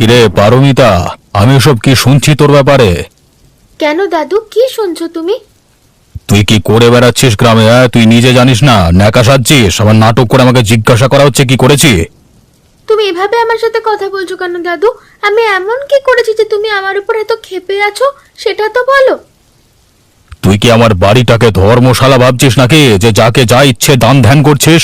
কিরে পারমিতা আমি সব কি শুনছি তোর ব্যাপারে? কেন দাদু কি শুনছো তুমি? তুই কি করে বেড়াচ্ছিস গ্রামে হ্যাঁ? তুই নিজে জানিস না ন্যাকা সাজছিস আমার নাটক করে আমাকে জিজ্ঞাসা করা হচ্ছে কি করেছি? তুমি এভাবে আমার সাথে কথা বলছো কেন দাদু? আমি এমন কি করেছি যে তুমি আমার উপর এত ক্ষেপে আছো সেটা তো বলো। তুই কি আমার বাড়িটাকে ধর্মশালা ভাবছিস নাকি যে যাকে যা ইচ্ছে দান ধ্যান করছিস?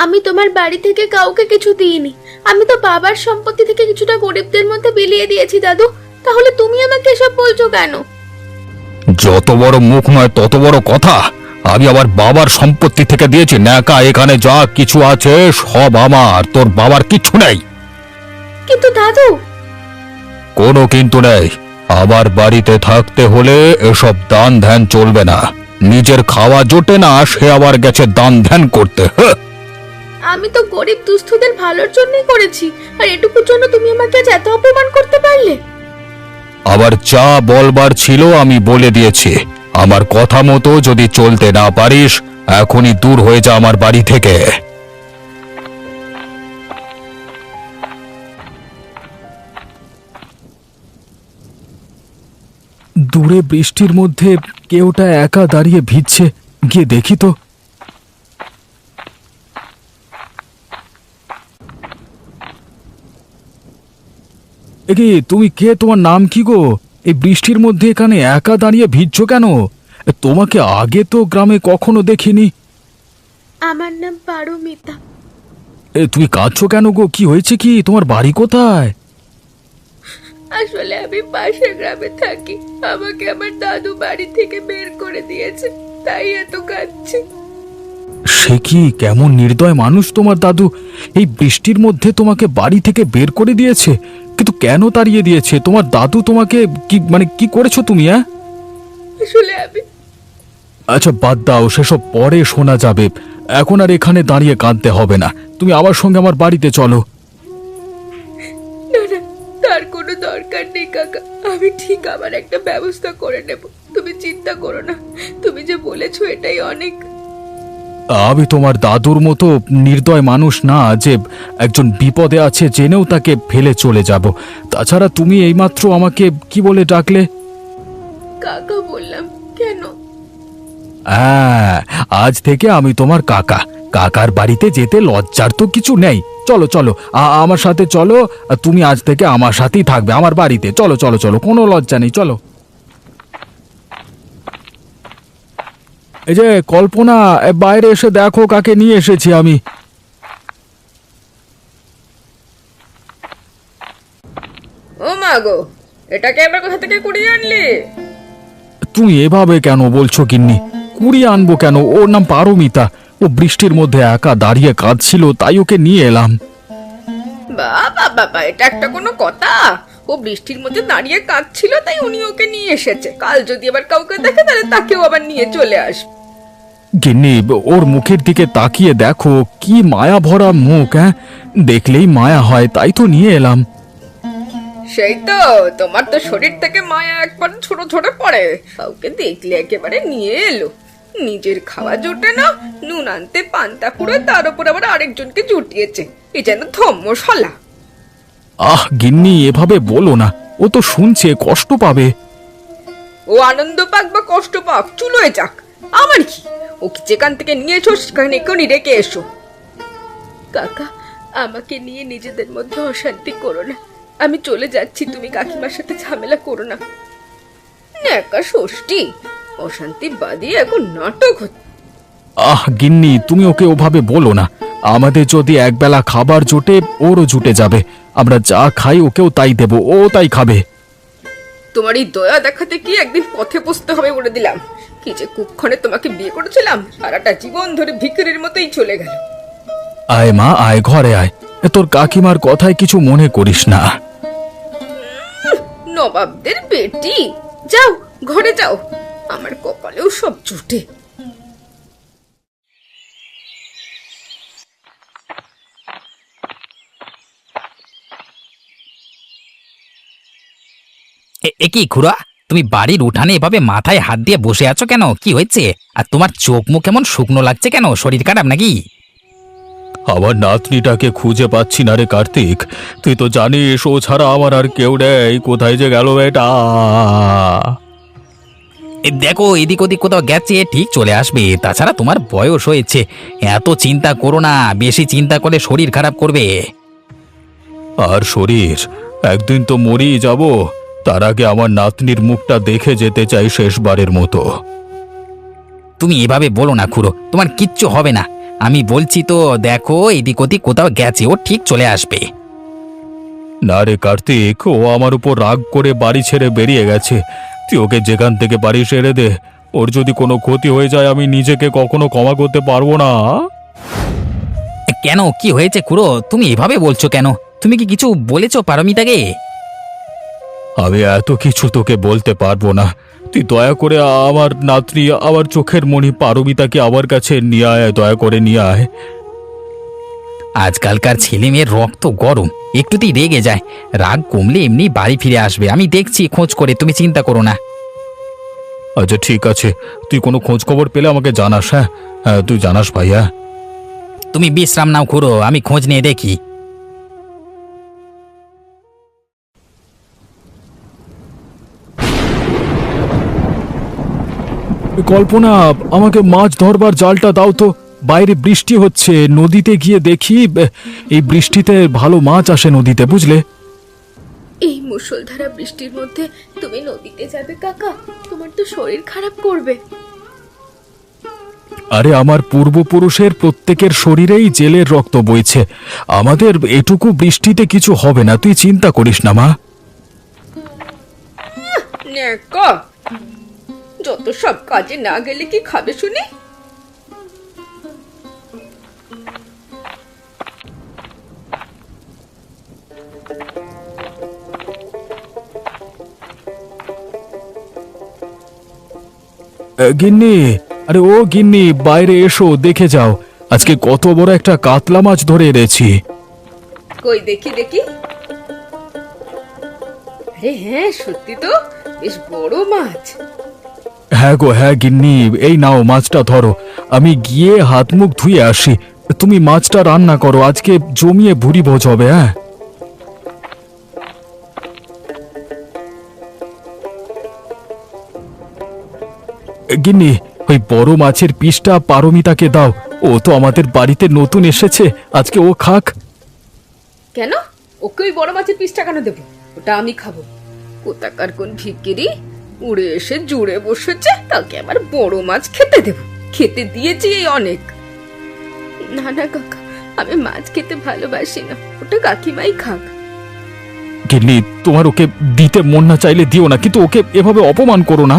আমি তোমার বাড়ি থেকে কাউকে কিছু দিইনি। আমি তো বাবার সম্পত্তি থেকে কিছুটা গরিবদের মধ্যে বিলিয়ে দিয়েছি দাদু। তাহলে তুমি আমাকে এসব বলছো কেন? যত বড় মুখ নয় তত বড় কথা। আমি আমার বাবার সম্পত্তি থেকে দিয়েছি। ন্যাকা এখানে যা কিছু আছে সব আমার। তোর বাবার কিচ্ছু নেই। কিন্তু দাদু! কোনো কিন্তু নেই। আবার বাড়িতে থাকতে হলে এসব দান ধ্যান চলবে না। নিজের খাওয়া জোটে না সে আবার গেছে দান ধ্যান করতে। হ্যাঁ। আমি তো গরিব দুস্থদের ভালোর জন্যই করেছি আর এটুকুর জন্য তুমি আমাকে আজ এত অপমান করতে পারলে? আবার যা বলবার ছিল আমি বলে দিয়েছি। আমার কথা মতো যদি চলতে না পারিস এখনই দূর হয়ে যা আমার বাড়ি থেকে। দূরে বৃষ্টির মধ্যে কেউটা একা দাঁড়িয়ে ভিজছে গিয়ে দেখি তো। একে তুমি কে? তোমার নাম কি গো? এই বৃষ্টির মধ্যে এখানে একা দাঁড়িয়ে ভিজছো কেন? তোমাকে আগে তো গ্রামে কখনো দেখিনি। আমার নাম পারমিতা। এ তুমি কাঁদছো কেন গো? কি হয়েছে কি? তোমার বাড়ি কোথায়? আসলে আমি পাশের গ্রামে থাকি। আমাকে আমার দাদু বাড়ি থেকে বের করে দিয়েছে। তাই এত কাঁদছি। সে কি কেমন নির্দয় মানুষ তোমার দাদু? এই বৃষ্টির মধ্যে তোমাকে বাড়ি থেকে বের করে দিয়েছে? কিন্তু কেন তাড়িয়ে দিয়েছে? তোমার দাদু তোমাকে কি মানে কি করেছ তুমি হ্যাঁ আসলে আমি আচ্ছা বাদ দাও সেসব পরে শোনা যাবে। এখন আর এখানে দাঁড়িয়ে কাঁদতে হবে না। তুমি আমার সঙ্গে আমার বাড়িতে চলো। না না তার কোনো দরকার নেই কাকা। আমি ঠিক আমার একটা ব্যবস্থা করে নেব। তুমি চিন্তা করো না। তুমি যে বলেছ এটাই অনেক। আমি তোমার দাদুর মতো নির্দয় মানুষ না যে একজন বিপদে আছে জেনেও তাকে ফেলে চলে যাব। তাছাড়া তুমি এইমাত্র আমাকে কি বলে ডাকলে? কাকা বললাম কেন? হ্যাঁ আজ থেকে আমি তোমার কাকা। কাকার বাড়িতে যেতে লজ্জার তো কিছু নেই। চলো চলো আমার সাথে চলো তুমি আজ থেকে আমার সাথেই থাকবে আমার বাড়িতে। চলো চলো চলো কোনো লজ্জা নেই চলো। এই যে কল্পনা বাইরে এসে দেখো কাকে নিয়ে এসেছি আমি। ও মা গো এটাকে এবার কোথা থেকে কুড়িয়ে আনলি? তুমি এভাবে কেন বলছো কিন্নি কুড়িয়ে আনব কেন? ওর নাম পারমিতা। ও বৃষ্টির মধ্যে একা দাঁড়িয়ে কাঁদছিল তাই ওকে নিয়ে এলাম। বাবা বাবা এটা একটা কোনো কথা। ও বৃষ্টির মধ্যে দাঁড়িয়ে কাঁদছিল তাই উনি ওকে নিয়ে এসেছে। কাল যদি আবার কাউকে দেখে তাহলে তাকেও আবার নিয়ে চলে আসবে। গিন্নি ওর মুখের দিকে তাকিয়ে দেখো কি মায়া ভরা মুখ হ্যাঁ? দেখলেই মায়া হয় তাই তো নিয়ে এলাম। সেই তো তোমার তো শরীর থেকে মায়া একবার ছোট ছোট পড়ে। কাউকে দেখলে একেবারে নিয়ে এলো। নিজের খাওয়া জোটে না নুন আনতে পান্তা পুরো তার উপর আবার আরেকজনকে জুটিয়েছে। এ যেন ধম্মশালা আহ গিন্নি এভাবে বলো না। ও তো শুনছে কষ্ট পাবে। ও আনন্দ পাক বা কষ্ট পাক চুলোয় যাক। আমার কি? ওকে যেখান থেকে নিয়েছো, সেখানে এখনই রেখে এসো। কাকা, আমাকে নিয়ে নিজেদের মধ্যে অশান্তি করো না। আমি চলে যাচ্ছি, তুমি কাকিমার সাথে ঝামেলা করো না। একা ষষ্ঠী, অশান্তি বাদিয়ে এখন নাটক হচ্ছে। আহ, গিন্নি, তুমি ওকে ওভাবে বলো না। আমাদের যদি একবেলা খাবার জোটে, ওরও জুটে যাবে। আমরা যা খাই, ওকেও তাই দেব, ও তাই খাবে। তোমার এই দয়া দেখাতে কি একদিন পথে বসতে হবে বলে দিলাম? কি যে কুক্ষণে তোমাকে বিয়ে করেছিলাম সারাটা জীবন ধরে ভিকারের মতোই চলে গেল। আয় মা আয় ঘরে আয়। তোর কাকিমার কথায় কিছু মনে করিস না। নবাবদের বেটি। যাও ঘরে যাও। আমার কপালেও সব জুটে। এ- কি খুড়া? তুমি বাড়ির উঠানে এভাবে মাথায় হাত দিয়ে বসে আছো কেন? কি হয়েছে? আর তোমার চোখ মুখ কেমন শুকনো লাগছে কেন? শরীর খারাপ নাকি? আমার নাতনিটাকে খুঁজে পাচ্ছি না রে কার্তিক। তুই তো জানিস ও ছাড়া আমার আর কেউ নেই। কোথায় যে গেল এটা দেখো এদিক ওদিক কোথাও গেছে ঠিক চলে আসবে। তাছাড়া তোমার বয়স হয়েছে। এত চিন্তা করো না বেশি চিন্তা করলে শরীর খারাপ করবে। আর শরীর একদিন তো মরেই যাব। তার আগে আমার নাতনির মুখটা দেখে যেতে চাই শেষবারের মতো। তুমি এভাবে বলো না খুড়ো তোমার কিচ্ছু হবে না। আমি বলছি তো দেখো এদিক ওদিক কোথাও গেছে ও ঠিক চলে আসবে। না রে কার্তিক ও আমার উপর রাগ করে বাড়ি ছেড়ে বেরিয়ে গেছে। তুই ওকে যেখান থেকে বাড়ি ছেড়ে দে। ওর যদি কোনো ক্ষতি হয়ে যায় আমি নিজেকে কখনো ক্ষমা করতে পারব না। কেন? কি হয়েছে খুড়ো? তুমি এভাবে বলছো কেন? তুমি কি কিছু বলেছ পারমিতাকে? আমি এত কিছু তোকে বলতে পারব না। তুই দয়া করে আমার নাতনি আমার চোখের মণি পারবিতাকে আমার কাছে নিয়ে আয় দয়া করে নিয়ে আয়। আজকালকার ছেলে মেয়ের রক্ত গরম একটুতেই রেগে যায়। রাগ কমলে এমনি বাড়ি ফিরে আসবে। আমি দেখছি খোঁজ করে তুমি চিন্তা করো না। আচ্ছা ঠিক আছে। তুই কোনো খোঁজ খবর পেলে আমাকে জানাস হ্যাঁ? হ্যাঁ তুই জানাস ভাইয়া। তুমি বিশ্রাম নাও খুড়ো। আমি খোঁজ নিয়ে দেখি। কল্পনা আমাকে মাছ ধরবার জালটা দাও তো। বাইরে বৃষ্টি হচ্ছে নদীতে গিয়ে দেখি এই বৃষ্টিতে ভালো মাছ আসে নদীতে বুঝলে? এই মুষলধারা বৃষ্টির মধ্যে তুমি নদীতে যাবে কাকা তোমার তো শরীর খারাপ করবে। আরে আমার পূর্বপুরুষের প্রত্যেকের শরীরেই জেলের রক্ত বইছে। আমাদের এটুকু বৃষ্টিতে কিছু হবে না তুই চিন্তা করিস না মা। যত সব কাজে না গেলে কি খাবে শুনি? গিন্নি আরে ও গিন্নি বাইরে এসো দেখে যাও। আজকে কত বড় একটা কাতলা মাছ ধরে এনেছি। কই দেখি দেখি। আরে হ্যাঁ সত্যি তো বেশ বড় মাছ। হ্যাঁ গো হ্যাঁ গিন্নি, এই নাও মাছটা ধরো। আমি গিয়ে হাত মুখ ধুয়ে আসি। তুমি মাছটা রান্না করো, আজকে জমিয়ে ভুরি ভোজ হবে হ্যাঁ? গিন্নি, ওই বড় মাছের পিসটা পারমিতাকে দাও। ও তো আমাদের বাড়িতে নতুন এসেছে, আজকে ও খাক। কেন? ওকে ওই বড় মাছের পিসটা কেন দেবো? ওটা আমি খাব। কোথাকার কোন ভিকিরি উড়ে এসে জুড়ে বসেছে তাকে আমার বড় মাছ খেতে দেবো। খেতে দিয়েছি এই অনেক। না না কাকা আমি মাছ খেতে ভালোবাসি না। ওটা কাকিমাই খাক। গিন্নি তোমার ওকে দিতে মন না চাইলে দিও না কিন্তু ওকে এভাবে অপমান করো না।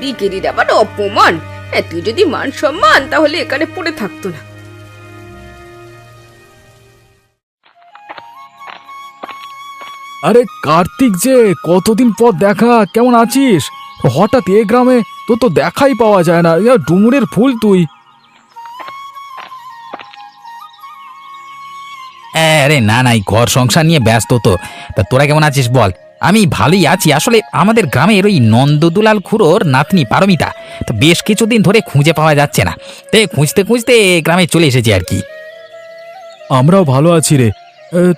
বিকেরির আবার অপমান। তুই যদি মান সম্মান তাহলে এখানে পড়ে থাকতো না। আরে কার্তিক যে কতদিন পর দেখা কেমন আছিস? হঠাৎ এ গ্রামে তো তো দেখাই পাওয়া যায় না ইয়া, ডুমুরের ফুল তুই। আরে না নাই ঘর সংসার নিয়ে ব্যস্ত তো। তা তোরা কেমন আছিস বল? আমি ভালোই আছি আসলে আমাদের গ্রামের ওই নন্দদুলাল খুড়োর নাতনি পারমিতা তো বেশ কিছুদিন ধরে খুঁজে পাওয়া যাচ্ছে না। তে খুঁজতে খুঁজতে গ্রামে চলে এসেছি আর কি। আমরাও ভালো আছি রে।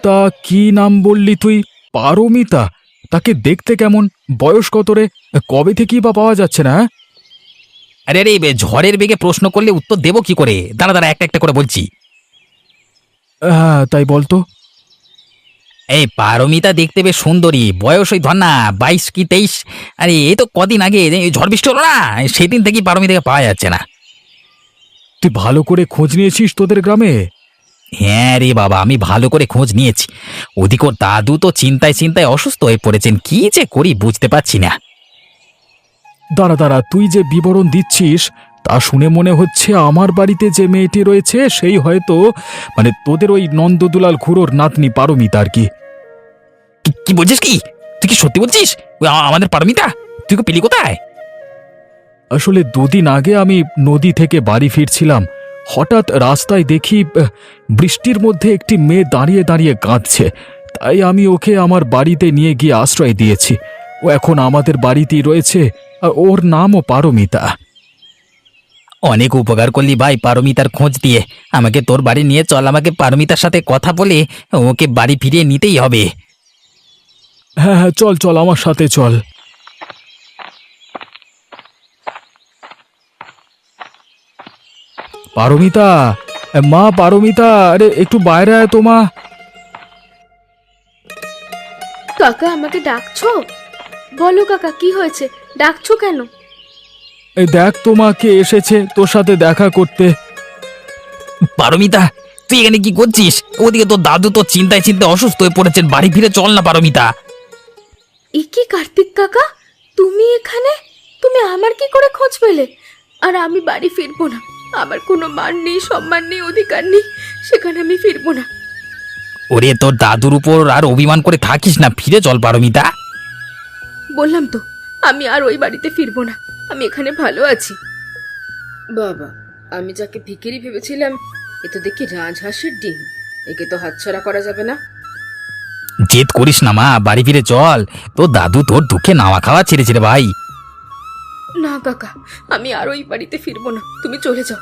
তা কি নাম বললি তুই? পারমিতা তাকে দেখতে কেমন? বয়স কত রে? কবে থেকেই বা পাওয়া যাচ্ছে না হ্যাঁ? আরে আরে বে, ঝড়ের বেগে প্রশ্ন করলে উত্তর দেবো কি করে? দাঁড়া দাঁড়া একটা একটা করে বলছি। হ্যাঁ তাই বলতো এই পারমিতা দেখতে বেশ সুন্দরী। বয়স ওই ধর না বাইশ কি তেইশ? আরে এই তো কদিন আগে এই ঝড় বৃষ্টি হলো না? সেদিন থেকেই পারমিতাকে পাওয়া যাচ্ছে না। তুই ভালো করে খোঁজ নিয়েছিস তোদের গ্রামে? হ্যাঁ রে বাবা আমি ভালো করে খোঁজ নিয়েছি। ওদিক ওর দাদু তো চিন্তায় চিন্তায় অসুস্থ হয়ে পড়েছেন কি যে করি বুঝতে পারছি না। দাঁড়া দাঁড়া তুই যে বিবরণ দিচ্ছিস তা শুনে মনে হচ্ছে আমার বাড়িতে যে মেয়েটি রয়েছে সেই হয়তো মানে তোদের ওই নন্দদুলাল খুড়োর নাতনি পারমিতা আর কি। কি- কি বলছিস কি? তুই কি সত্যি বলছিস? ওই আ- আমাদের পারমিতা? তুই কি পেলি কোথায়? আসলে দুদিন আগে আমি নদী থেকে বাড়ি ফিরছিলাম হঠাৎ রাস্তায় দেখি বৃষ্টির মধ্যে একটি মেয়ে দাঁড়িয়ে দাঁড়িয়ে কাঁদছে। তাই আমি ওকে আমার বাড়িতে নিয়ে গিয়ে আশ্রয় দিয়েছি। ও এখন আমাদের বাড়িতেই রয়েছে আর ওর নামও পারমিতা। অনেক উপকার করলি ভাই পারমিতার খোঁজ দিয়ে। আমাকে তোর বাড়ি নিয়ে চল আমাকে পারমিতার সাথে কথা বলে ওকে বাড়ি ফিরিয়ে নিতেই হবে। হ্যাঁ হ্যাঁ চল চল আমার সাথে চল। পারমিতা মা পারমিতা আরে একটু বাইরে আয় তো মা। কাকা আমাকে ডাকছো? বলো কাকা কি হয়েছে? ডাকছো কেন? এই দেখ তোমাকে এসেছে তোর সাথে দেখা করতে। পারমিতা তুই এখানে কি করছিস? ওদিকে তোর দাদু তো চিন্তায় চিন্তায় অসুস্থ হয়ে পড়েছেন বাড়ি ফিরে চল না পারমিতা। এ কি কার্তিক কাকা? তুমি এখানে? তুমি আমার কি করে খোঁজ পেলে? আর আমি বাড়ি ফিরবো না। আমার কোনো মান নেই সম্মান নেই অধিকার নেই সেখানে আমি ফিরবো না। ওরে তোর দাদুর উপর আর অভিমান করে থাকিস না ফিরে চল পারমিতা। বললাম তো আমি আর ওই বাড়িতে ফিরবো না আমি এখানে ভালো আছি। বাবা আমি যাকে ভিকিরি ভেবেছিলাম এ তো দেখি রাজহাঁসের ডিম একে তো হাতছাড়া করা যাবে না। জেদ করিস না মা বাড়ি ফিরে চল তোর দাদু তোর দুঃখে নাওয়া খাওয়া ছেড়েছে রে ভাই। না, কাকা, আমি আর ওই বাড়িতে ফিরবো না। তুমি চলে যাও।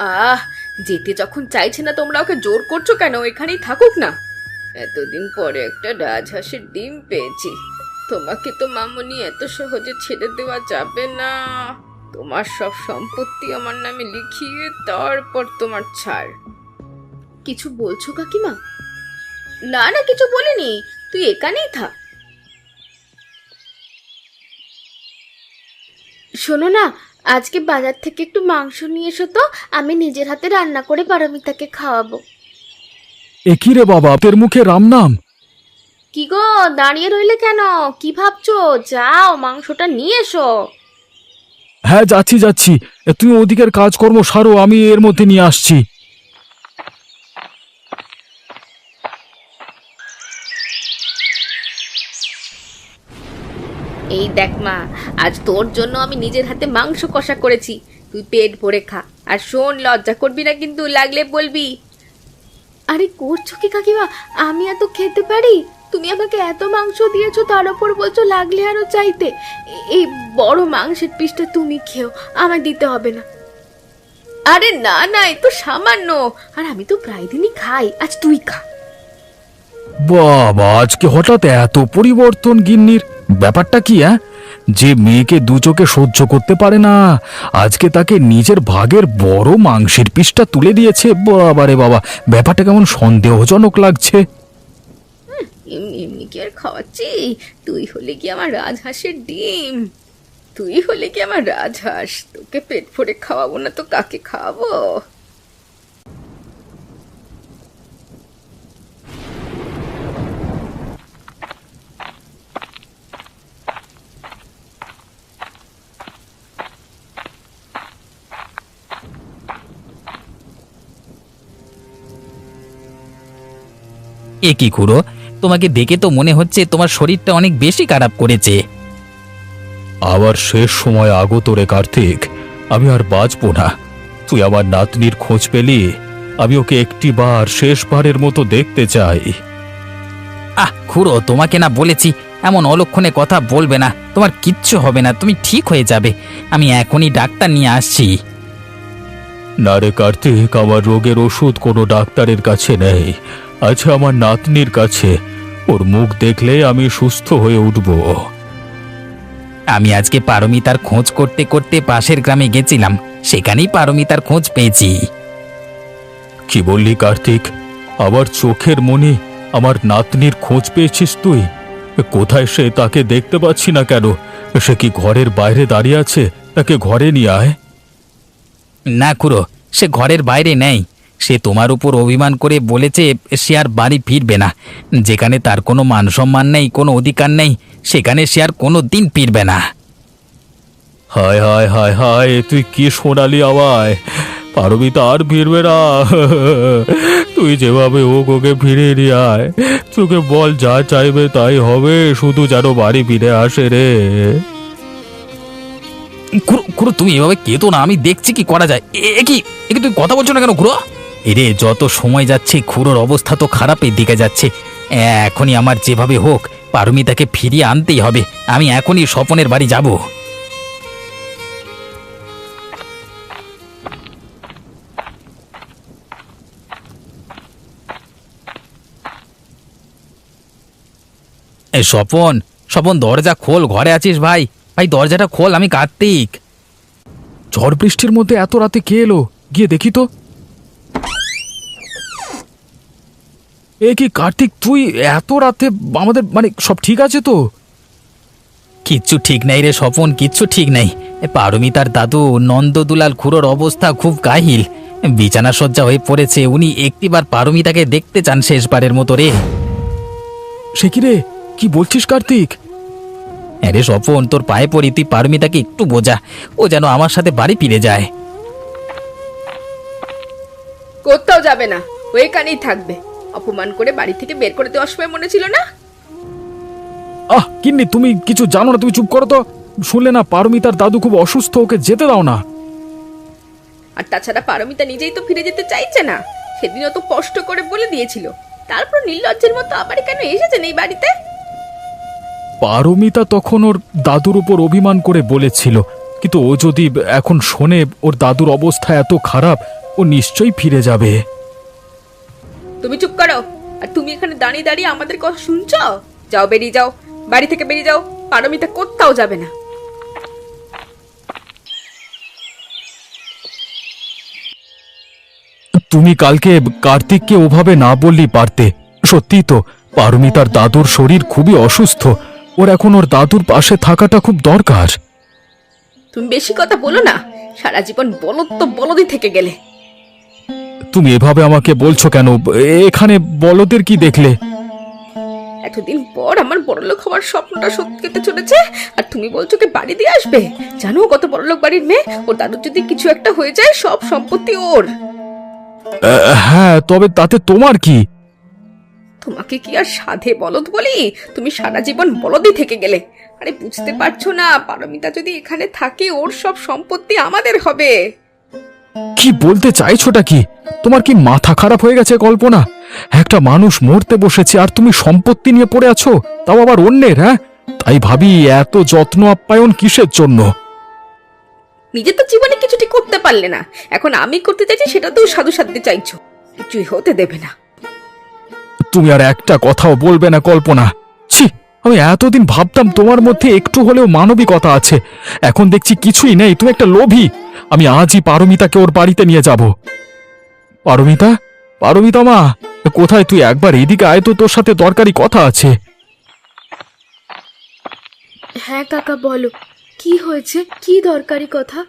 আহ, যেতে যখন চাইছে না, তোমরা ওকে জোর করছ কেন? এখানেই থাকুক না। এতদিন পরে একটা রাজহাঁসের ডিম পেয়েছি। তোমাকে তো মামুনি এত সহজে ছেড়ে দেওয়া যাবে না। তোমার সব সম্পত্তি আমার নামে লিখিয়ে তারপর তোমার ছাড়। কিছু বলছো কাকিমা? না না কিছু বলিনি। তুই এখানেই থাক। শোনো না আজকে বাজার থেকে একটু মাংস নিয়ে এসো তো আমি নিজের হাতে রান্না করে পারমিতাকে খাওয়াবো। এ কি রে বাবা তোর মুখে রাম নাম? কি গো দাঁড়িয়ে রইলে কেন? কি ভাবছ? যাও মাংসটা নিয়ে এসো। হ্যাঁ যাচ্ছি যাচ্ছি। তুই ওদিকের কাজকর্ম সারো আমি এর মধ্যে নিয়ে আসছি। এই দেখ মা আজ তোর জন্য আমি নিজের হাতে মাংস কষা করেছি। তুই পেট ভরে খা। আর শোন লজ্জা করবি না কিন্তু লাগলে বলবি। আরে করছ কি কাকিমা? আমি এত খেতে পারি? তুমি আমাকে এত মাংস দিয়েছ তার উপর বলছো লাগলে আরও চাইতে। এ- এই বড় মাংসের পিসটা তুমি খেও আমায় দিতে হবে না। আরে না না এ তো সামান্য। আর আমি তো প্রায় দিনই খাই আজ তুই খা। বাবা আজকে হঠাৎ এত পরিবর্তন গিন্নির। ব্যাপারটা কি হ্যাঁ যে মেয়েকে দু চোখে সহ্য করতে পারে না, আজকে তাকে নিজের ভাগের বড় মাংসের পিসটা তুলে দিয়েছে, বাবা রে বাবা। ব্যাপারটা কেমন সন্দেহজনক লাগছে। এমনি এমনি কি আর খাওয়াচ্ছি? তুই হলে কি আমার রাজহাঁসের ডিম? তুই হলে কি আমার রাজহাঁস? তোকে পেট ভরে খাওয়াবো না তো কাকে খাওয়াবো? এ কি খুড়ো? তোমাকে দেখে তো মনে হচ্ছে তোমার শরীরটা অনেক বেশি খারাপ করেছে। আবার শেষ সময় আগত রে কার্তিক আমি আর বাঁচবো না। তুই আমার নাতনির খোঁজ পেলি আমি ওকে একটি বার শেষবারের মতো দেখতে চাই। আহ খুড়ো তোমাকে না বলেছি এমন অলক্ষণে কথা বলবে না। তোমার কিচ্ছু হবে না তুমি ঠিক হয়ে যাবে। আমি এখনই ডাক্তার নিয়ে আসছি। না রে কার্তিক আমার রোগের ওষুধ কোনো ডাক্তারের কাছে নেই। আছে আমার নাতনির কাছে। ওর মুখ দেখলে আমি সুস্থ হয়ে উঠব। আমি আজকে পারমিতার খোঁজ করতে করতে পাশের গ্রামে গেছিলাম। সেখানেই পারমিতার খোঁজ পেয়েছি। কি বললি কার্তিক? আবার চোখের মনে আমার নাতনির খোঁজ পেয়েছিস তুই? কোথায় সে তাকে দেখতে পাচ্ছি না কেন? সে কি ঘরের বাইরে দাঁড়িয়ে আছে? তাকে ঘরে নিয়ে আয়। না খুড়ো সে ঘরের বাইরে নেই। সে তোমার উপর অভিমান করে বলেছে সে আর বাড়ি ফিরবে না। যেখানে তার কোনো মান সম্মান নেই কোনো অধিকার নেই সেখানে সে আর কোনো দিন ফিরবে না। হায় হায় হায় হায় তুই কি শোনালি আমায়? পারবি তো আর ফিরবে না। তুই যেভাবে হোক ওকে ফিরে নিয়ে আয় তোকে বল যা চাইবে তাই হবে শুধু যেন বাড়ি ফিরে আসে রে। খুড়ো তুমি এভাবে কেতো না আমি দেখছি কি করা যায়। এ- কি? এ কি তুই কথা বলছো না কেন খুড়ো এরে, যত সময় যাচ্ছে, খুড়োর অবস্থা তো খারাপের দিকে যাচ্ছে। এখনই আমার যেভাবে হোক, পারমিতাকে ফিরিয়ে আনতেই হবে। আমি এখনই স্বপনের বাড়ি যাব। স্বপন স্বপন, দরজা খোল, ঘরে আছিস ভাই? ভাই, দরজাটা খোল, আমি কার্তিক ঝড় বৃষ্টির মধ্যে এত রাতে কে এলো? গিয়ে দেখি তো। এ কি কার্তিক তুই এত রাতে আমাদের মানে সব ঠিক আছে তো? কিচ্ছু ঠিক নাই রে স্বপন কিচ্ছু ঠিক নাই। পারমিতার দাদু নন্দদুলাল খুড়োর অবস্থা খুব কাহিল। বিছানা সজ্জা হয়ে পড়েছে উনি একটিবার পারমিতাকে দেখতে চান শেষবারের মতো রে। সে কি রে? কি বলছিস কার্তিক? আরে স্বপন তোর পায়ে পড়ি তুই পারমিতাকে একটু বোঝা। ও যেন আমার সাথে বাড়ি ফিরে যায়। কোথাও যাবে না ও এখানেই থাকবে। অপমান করে বাড়ি থেকে বের করে দেওয়ার সময় মনে ছিল না? আহ কিন্নি তুমি কিছু জানো না তুমি চুপ করো তো। শুনলে না পারমিতার দাদু খুব অসুস্থ ওকে যেতে দাও না। আর তাছাড়া পারমিতা নিজেই তো ফিরে যেতে চাইছে না। সেদিন তো কষ্ট করে বলে দিয়েছিল। তারপর নির্লজ্জের মতো আবার কেন এসেছেন এই বাড়িতে? পারমিতা তখন ওর দাদুর উপর অভিমান করে বলেছিল। কিন্তু ও যদি এখন শোনে ওর দাদুর অবস্থা এত খারাপ ও নিশ্চয়ই ফিরে যাবে। তুমি চুপ করো। আর তুমি এখানে দাঁড়িয়ে দাঁড়িয়ে আমাদের কথা শুনছ? যাও বেরিয়ে যাও। বাড়ি থেকে বেরিয়ে যাও। পারমিতা কোথাও যাবে না। তুমি কালকে কার্তিককে ওভাবে না বললেই পারতে। সত্যি তো পারমিতার দাদুর শরীর খুবই অসুস্থ। ওর এখন ওর দাদুর পাশে থাকাটা খুব দরকার। তুমি বেশি কথা বলো না। সারা জীবন বলদ তো বলদই থেকে গেলে। তুমি এভাবে আমাকে বলছো কেন? এখানে বলদের কি দেখলে? এতদিন পর আমার বড়লোক হওয়ার স্বপ্নটা সত্যি হতে চলেছে আর তুমি বলছো কি বাড়ি দিয়ে আসবে? জানো কত বড়লোক বাড়ির মেয়ে? ওর দাদুর যদি কিছু একটা হয়ে যায় সব সম্পত্তি ওর। হ্যাঁ তবে তাতে তোমার কি? তোমাকে কি আর সাধে বলদ বলি? তুমি সারা জীবন বলদই থেকে গেলে। আরে বুঝতে পারছ না পারমিতা যদি এখানে থাকে ওর সব সম্পত্তি আমাদের হবে। কি বলতে চাইছোটা কি? তোমার কি মাথা খারাপ হয়ে গেছে কল্পনা? একটা মানুষ মরতে বসেছে আর তুমি সম্পত্তি নিয়ে পড়ে আছো? তাও আবার অন্যের হ্যাঁ? তাই ভাবি এত যত্ন আপ্যায়ন কিসের জন্য? নিজে তো জীবনে কিছুটি করতে পারলে না। এখন আমি করতে চাইছি সেটা তো সাধু সাধতে চাইছো। কিছুই হতে দেবে না। তুমি আর একটা কথাও বলবে না কল্পনা। ছি! আমি এতদিন ভাবতাম তোমার মধ্যে একটু হলেও মানবিকতা আছে। এখন দেখছি কিছুই নেই তুমি একটা লোভী। আমি আজই পারমিতাকে ওর বাড়িতে নিয়ে যাব। পারমিতা? পারমিতা মা কোথায় তুই একবার এদিকে আয় তো তোর সাথে দরকারি কথা আছে। হ্যাঁ কাকা বলো। কি হয়েছে? কি দরকারি কথা?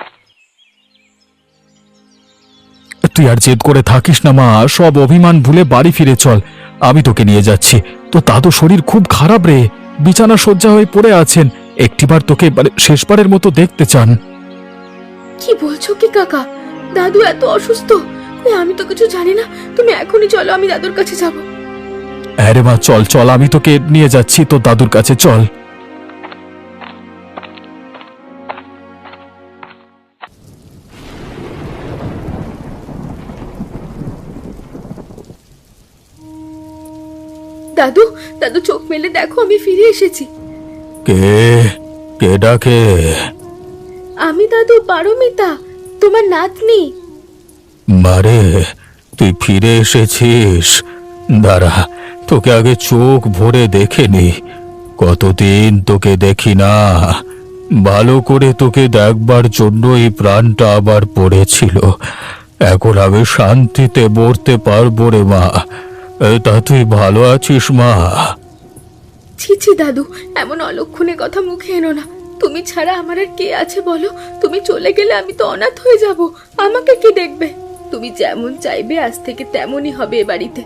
তুই আর জেদ করে থাকিস না মা সব অভিমান ভুলে বাড়ি ফিরে চল। আমি তোকে নিয়ে যাচ্ছি। তো দাদু শরীর খুব খারাপ রে। বিছানা শয্যা হয়ে পড়ে আছেন। একটিবার তোকে মানে শেষবারের মতো দেখতে চান। কি বলছো কি কাকা? দাদু এত অসুস্থ। আমি তো কিছু জানি না। তুমি এখনই চলো আমি দাদুর কাছে যাব। আরে মা চল চল আমি তোকে নিয়ে যাচ্ছি তোর দাদুর কাছে চল। দাদু দাদু চোখ মেলে দেখো আমি ফিরে এসেছি। কে? কে ডাকে? আমি দাদু পারমিতা তোমার নাতনি। মারে তুই ফিরে এসেছিস? দাঁড়া তোকে আগে চোখ ভরে দেখে নি কতদিন তোকে দেখি না। ভালো করে তোকে দেখবার জন্য এই প্রাণটা আবার পড়েছিল। এখন আমি শান্তিতে মরতে পারব রে মা। তা তুই ভালো আছিস মা? ছি ছি দাদু এমন অলক্ষণে কথা মুখে এনো না। তুমি ছাড়া আমার আর কে আছে বলো? তুমি চলে গেলে আমি তো অনাথ হয়ে যাব। আমাকে কি দেখবে? তুমি যেমন চাইবে আজ থেকে তেমনই হবে এ বাড়িতে।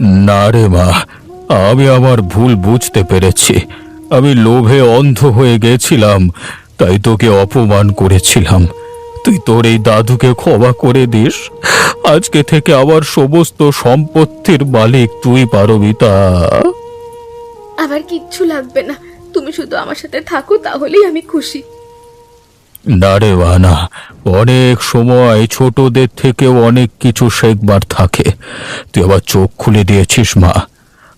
না রে মা আমি আমার ভুল বুঝতে পেরেছি। আমি লোভে অন্ধ হয়ে গেছিলাম তাই তোকে অপমান করেছিলাম। তুই তোর এই দাদুকে ক্ষমা করে দিস। আজকে থেকে আমার সমস্ত সম্পত্তির মালিক তুই পারবিতা। আমার কিচ্ছু লাগবে না। তুমি শুধু আমার সাথে থাকো তাহলেই আমি খুশি। না রে বানা অনেক সময় ছোটদের থেকেও অনেক কিছু শেখবার থাকে। তুই আবার চোখ খুলে দিয়েছিস মা।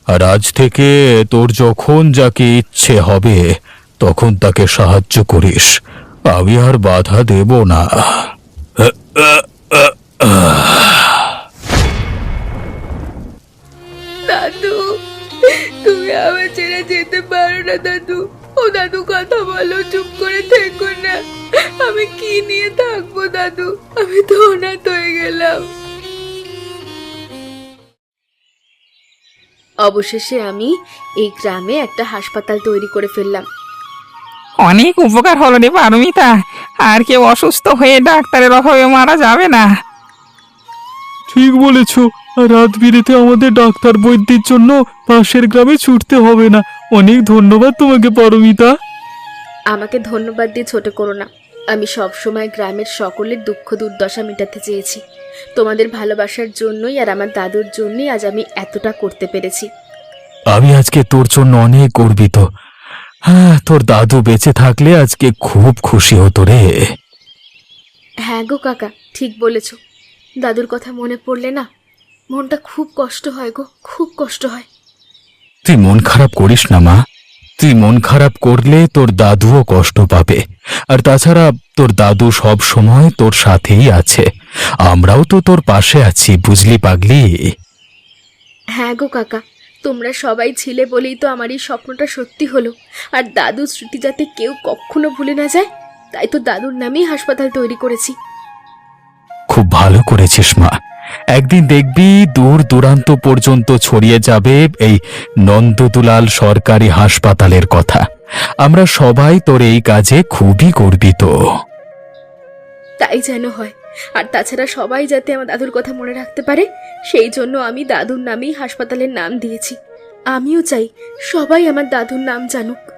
আর আজ থেকে তোর যখন যাকে ইচ্ছে হবে তখন তাকে সাহায্য করিস। আমি আর বাধা দেব না। দাদু, তুমি আমার ছেড়ে যেতে পারো না, দাদু। ও দাদু, কথা বলো, চুপ করে থেকো না। আমি কি নিয়ে থাকব, দাদু? আমি তো অনাথ হয়ে গেলাম। অবশেষে আমি এই গ্রামে একটা হাসপাতাল তৈরি করে ফেললাম। অনেক উপকার হলো রে পারমিতা। আর কেউ অসুস্থ হয়ে ডাক্তারের অভাবে মারা যাবে না। ঠিক বলেছ রাত বিরেতে আমাদের ডাক্তার বৈদ্যের জন্য পাশের গ্রামে ছুটতে হবে না। অনেক ধন্যবাদ তোমাকে পারমিতা। আমাকে ধন্যবাদ দিয়ে ছোট করো না। আমি সব সময় গ্রামের সকলের দুঃখ দুর্দশা মেটাতে চেয়েছি। তোমাদের ভালোবাসার জন্যই আর আমার দাদুর জন্যই আজ আমি এতটা করতে পেরেছি। আমি আজকে তোর জন্য অনেক গর্বিত। হ্যাঁ তোর দাদু বেঁচে থাকলে আজকে খুব খুশি হতো রে। হ্যাঁ গো কাকা ঠিক বলেছ। দাদুর কথা মনে পড়লে না মনটা খুব কষ্ট হয় গো খুব কষ্ট হয়। তুই মন খারাপ করিস না মা। তুই মন খারাপ করলে তোর দাদুও কষ্ট পাবে। আর তাছাড়া তোর দাদু সব সময় তোর সাথেই আছে। আমরাও তো তোর পাশে আছি বুঝলি পাগলি? হ্যাঁ গো কাকা তোমরা সবাই ছিলে বলেই তো আমার এই স্বপ্নটা সত্যি হলো। আর দাদুর স্মৃতি যাতে কেউ কখনো ভুলে না যায় তাই তো দাদুর নামেই হাসপাতাল তৈরি করেছি। খুব ভালো করেছিস মা। একদিন দেখবি দূর দূরান্ত পর্যন্ত ছড়িয়ে যাবে এই নন্দদুলাল সরকারি হাসপাতালের কথা। আমরা সবাই তোর এই কাজে খুবই গর্বিত। তাই যেন হয়। আর তাছাড়া সবাই যাতে আমার দাদুর কথা মনে রাখতে পারে, সেই জন্য আমি দাদুর নামেই হাসপাতালের নাম দিয়েছি। আমিও চাই সবাই আমার দাদুর নাম জানুক।